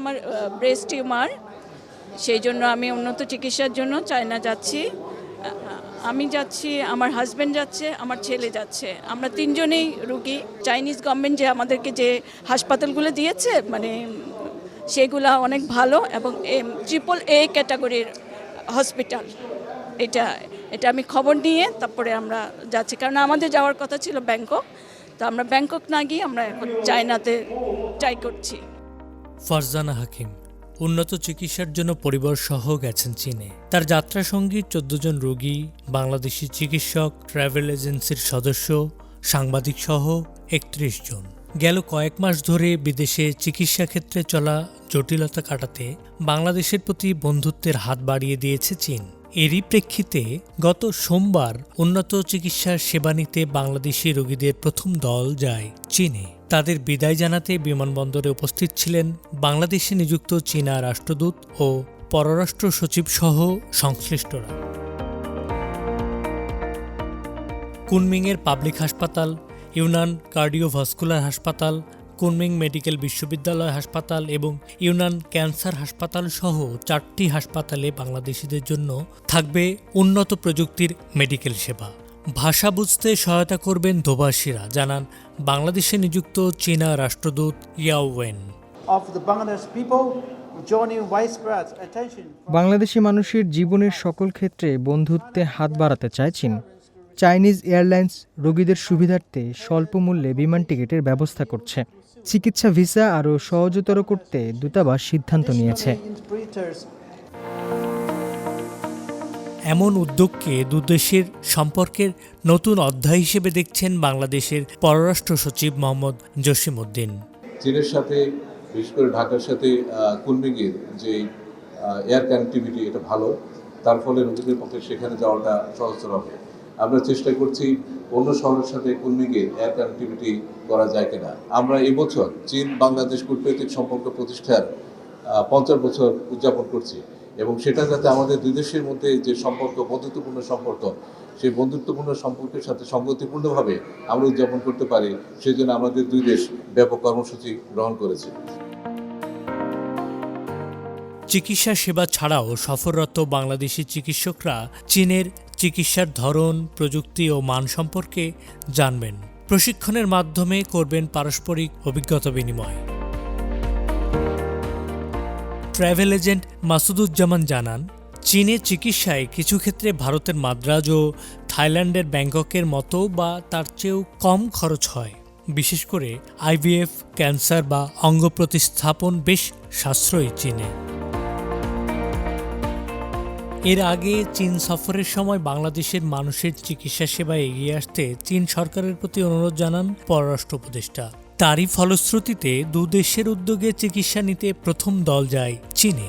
আমার breast tumour সেই জন্য আমি উন্নত চিকিৎসার জন্য চায়না যাচ্ছি। আমি যাচ্ছি, আমার হাজব্যান্ড যাচ্ছে, আমার ছেলে যাচ্ছে। আমরা তিনজনেই রুগী। চাইনিজ গভর্নমেন্ট যে আমাদেরকে যে হাসপাতালগুলো দিয়েছে মানে সেগুলা অনেক ভালো এবং ট্রিপল এ ক্যাটাগরির হসপিটাল এটা এটা আমি খবর নিয়ে তারপরে আমরা যাচ্ছি। কারণ আমাদের যাওয়ার কথা ছিল ব্যাংকক। তো আমরা ব্যাংকক না গিয়ে আমরা এখন চায়নাতে ট্রাই করছি। ফারজানা হাকিম, উন্নত চিকিৎসার জন্য পরিবার সহ গেছেন চীনে। তার যাত্রা সঙ্গী চোদ্দ জন রোগী, বাংলাদেশি চিকিৎসক, ট্রাভেল এজেন্সির সদস্য, সাংবাদিক সহ একত্রিশ জন। গেল কয়েক মাস ধরে বিদেশে চিকিৎসা ক্ষেত্রে চলা জটিলতা কাটাতে বাংলাদেশের প্রতি বন্ধুত্বের হাত বাড়িয়ে দিয়েছে চীন। এরই প্রেক্ষিতে গত সোমবার উন্নত চিকিৎসার সেবা নিতে বাংলাদেশি রোগীদের প্রথম দল যায় চীনে। তাদের বিদায় জানাতে বিমানবন্দরে উপস্থিত ছিলেন বাংলাদেশে নিযুক্ত চীনা রাষ্ট্রদূত ও পররাষ্ট্র সচিব সহ সংশ্লিষ্টরা। কুনমিংয়ের পাবলিক হাসপাতাল, ইউনান কার্ডিওভাস্কুলার হাসপাতাল, কুনমিং মেডিকেল বিশ্ববিদ্যালয় হাসপাতাল এবং ইউনান ক্যান্সার হাসপাতাল সহ চারটি হাসপাতালে বাংলাদেশিদের জন্য থাকবে উন্নত প্রযুক্তির মেডিকেল সেবা। ভাষা বুঝতে সহায়তা করবেন ধোবাসীরা জানান বাংলাদেশে নিযুক্ত চীনা রাষ্ট্রদূত ইয়াওয়েন বাংলাদেশি মানুষের জীবনের সকল ক্ষেত্রে বন্ধুত্বে হাত বাড়াতে চায় চীন। চাইনিজ এয়ারলাইন্স রোগীদের সুবিধার্থে স্বল্প মূল্যে বিমান টিকিটের ব্যবস্থা করছে। চিকিৎসা ভিসা আরও সহজতর করতে দূতাবাস সিদ্ধান্ত নিয়েছে। এমন উদ্যোগকে দুদেশের সম্পর্কের নতুন অধ্যায় হিসেবে দেখছেন বাংলাদেশের পররাষ্ট্র সচিব মোহাম্মদ জসিমউদ্দিন চীনের সাথে, বিশেষ করে ঢাকার সাথে কুলমিংয়ের যে এয়ার কানেক্টিভিটি এটা ভালো, তার ফলে রোগীদের পক্ষে সেখানে যাওয়াটা সহজতর হবে। আমরা চেষ্টা করছি অন্য শহরের সাথে কুলমিংয়ের এয়ার কানেক্টিভিটি করা যায় কিনা। আমরা এবছর চীন বাংলাদেশ কূটনৈতিক সম্পর্ক প্রতিষ্ঠার পঞ্চাশ বছর উদযাপন করছি। এবং সেটা যাতে আমাদের দুই দেশের মধ্যে যে সম্পর্ক, বন্ধুত্বপূর্ণ সম্পর্ক, সেই বন্ধুত্বপূর্ণ সম্পর্কের সাথে সঙ্গতিপূর্ণভাবে আমরা উদযাপন করতে পারি সেই জন্য আমাদের দুই দেশ ব্যাপক কর্মসূচি গ্রহণ করেছে। চিকিৎসা সেবা ছাড়াও সফররত বাংলাদেশি চিকিৎসকরা চীনের চিকিৎসার ধরন, প্রযুক্তি ও মান সম্পর্কে জানবেন। প্রশিক্ষণের মাধ্যমে করবেন পারস্পরিক অভিজ্ঞতা বিনিময়। ট্রাভেল এজেন্ট মাসুদুজ্জামান জানান, চীনে চিকিৎসায় কিছু ক্ষেত্রে ভারতের মাদ্রাজ ও থাইল্যান্ডের ব্যাংককের মতো বা তার চেয়েও কম খরচ হয়। বিশেষ করে আইভিএফ, ক্যান্সার বা অঙ্গ প্রতিস্থাপন বেশ সাশ্রয়ী চীনে। এর আগে চীন সফরের সময় বাংলাদেশের মানুষের চিকিৎসা সেবায় এগিয়ে আসতে চীন সরকারের প্রতি অনুরোধ জানান পররাষ্ট্র উপদেষ্টা। তারই ফলশ্রুতিতে দুদেশের উদ্যোগে চিকিৎসা নিতে প্রথম দল যায় চীনে।